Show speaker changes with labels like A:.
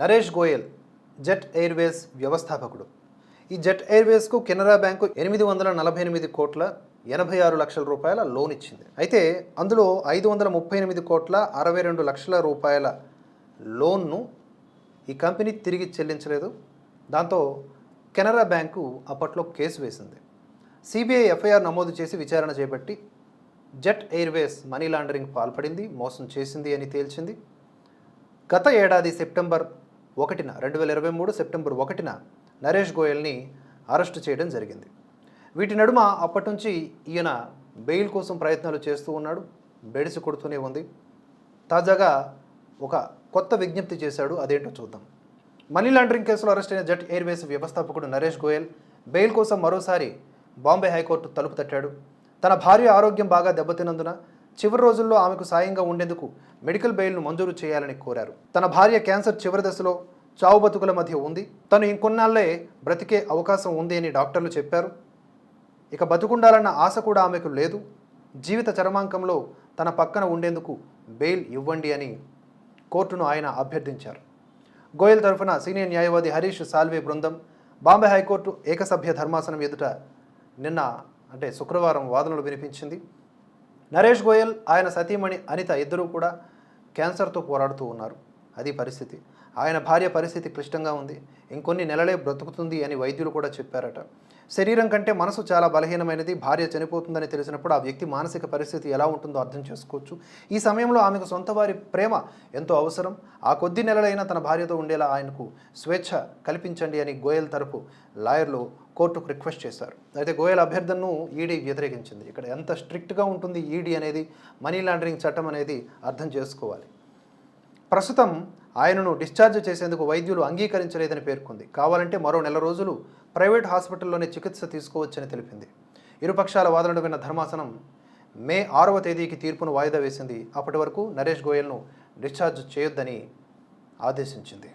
A: Naresh Goyal jet Airways వ్యవస్థాపకుడు. ఈ jet ఎయిర్వేస్కు Canara bank ఎనిమిది వందల నలభై ఎనిమిది కోట్ల ఎనభై ఆరు లక్షల రూపాయల లోన్ ఇచ్చింది. అయితే అందులో ఐదు వందల ముప్పై ఎనిమిది కోట్ల అరవై రెండు లక్షల రూపాయల లోన్ను ఈ కంపెనీ తిరిగి చెల్లించలేదు. దాంతో కెనరా బ్యాంకు అప్పట్లో కేసు వేసింది. సిబిఐ ఎఫ్ఐఆర్ నమోదు చేసి విచారణ చేపట్టి జెట్ ఎయిర్వేస్ మనీ లాండరింగ్ పాల్పడింది మోసం చేసింది అని తేల్చింది. గత ఏడాది సెప్టెంబర్ ఒకటిన రెండు వేల ఇరవై మూడు సెప్టెంబర్ ఒకటిన నరేష్ గోయల్ని అరెస్టు చేయడం జరిగింది. వీటి నడుమ అప్పటి నుంచి ఈయన బెయిల్ కోసం ప్రయత్నాలు చేస్తూ ఉన్నాడు బెడిసి కొడుతూనే ఉంది. తాజాగా ఒక కొత్త విజ్ఞప్తి చేశాడు అదేంటో చూద్దాం. మనీ లాండరింగ్ కేసులో అరెస్ట్ అయిన జెట్ ఎయిర్వేస్ వ్యవస్థాపకుడు నరేష్ గోయల్ బెయిల్ కోసం మరోసారి బాంబే హైకోర్టు తలుపు తట్టాడు. తన భార్య ఆరోగ్యం బాగా దెబ్బతిన్నందున చివరి రోజుల్లో ఆమెకు సాయంగా ఉండేందుకు మెడికల్ బెయిల్ను మంజూరు చేయాలని కోరారు. తన భార్య క్యాన్సర్ చివరి దశలో చావు బతుకుల మధ్య ఉంది. తను ఇంకొన్నాళ్ళే బ్రతికే అవకాశం ఉంది అని డాక్టర్లు చెప్పారు. ఇక బతుకుండాలన్న ఆశ కూడా ఆమెకు లేదు. జీవిత చరమాంకంలో తన పక్కన ఉండేందుకు బెయిల్ ఇవ్వండి అని కోర్టును ఆయన అభ్యర్థించారు. గోయల్ తరఫున సీనియర్ న్యాయవాది హరీష్ సాల్వే బృందం బాంబే హైకోర్టు ఏకసభ్య ధర్మాసనం ఎదుట నిన్న అంటే శుక్రవారం వాదనలు వినిపించింది. నరేష్ గోయల్ ఆయన సతీమణి అనిత ఇద్దరూ కూడా క్యాన్సర్తో పోరాడుతూ ఉన్నారు. అది పరిస్థితి. ఆయన భార్య పరిస్థితి క్లిష్టంగా ఉంది. ఇంకొన్ని నెలలే బ్రతుకుతుంది అని వైద్యులు కూడా చెప్పారట. శరీరం కంటే మనసు చాలా బలహీనమైనది. భార్య చనిపోతుందని తెలిసినప్పుడు ఆ వ్యక్తి మానసిక పరిస్థితి ఎలా ఉంటుందో అర్థం చేసుకోవచ్చు. ఈ సమయంలో ఆమెకు సొంత వారి ప్రేమ ఎంతో అవసరం. ఆ కొద్ది నెలలైనా తన భార్యతో ఉండేలా ఆయనకు స్వేచ్ఛ కల్పించండి అని గోయల్ తరపు లాయర్లు కోర్టుకు రిక్వెస్ట్ చేశారు. అయితే గోయల్ అభ్యర్థనను ఈడీ వ్యతిరేకించింది. ఇక్కడ ఎంత స్ట్రిక్ట్గా ఉంటుంది ఈడీ అనేది? మనీ లాండరింగ్ చట్టం అనేది అర్థం చేసుకోవాలి. ప్రస్తుతం ఆయనను డిశ్చార్జ్ చేసేందుకు వైద్యులు అంగీకరించలేదని పేర్కొంది. కావాలంటే మరో నెల రోజులు ప్రైవేట్ హాస్పిటల్లోనే చికిత్స తీసుకోవచ్చని తెలిపింది. ఇరుపక్షాల వాదనలు విన్న ధర్మాసనం మే ఆరవ తేదీకి తీర్పును వాయిదా వేసింది. అప్పటి వరకు నరేష్ గోయల్ను డిశ్చార్జ్ చేయొద్దని ఆదేశించింది.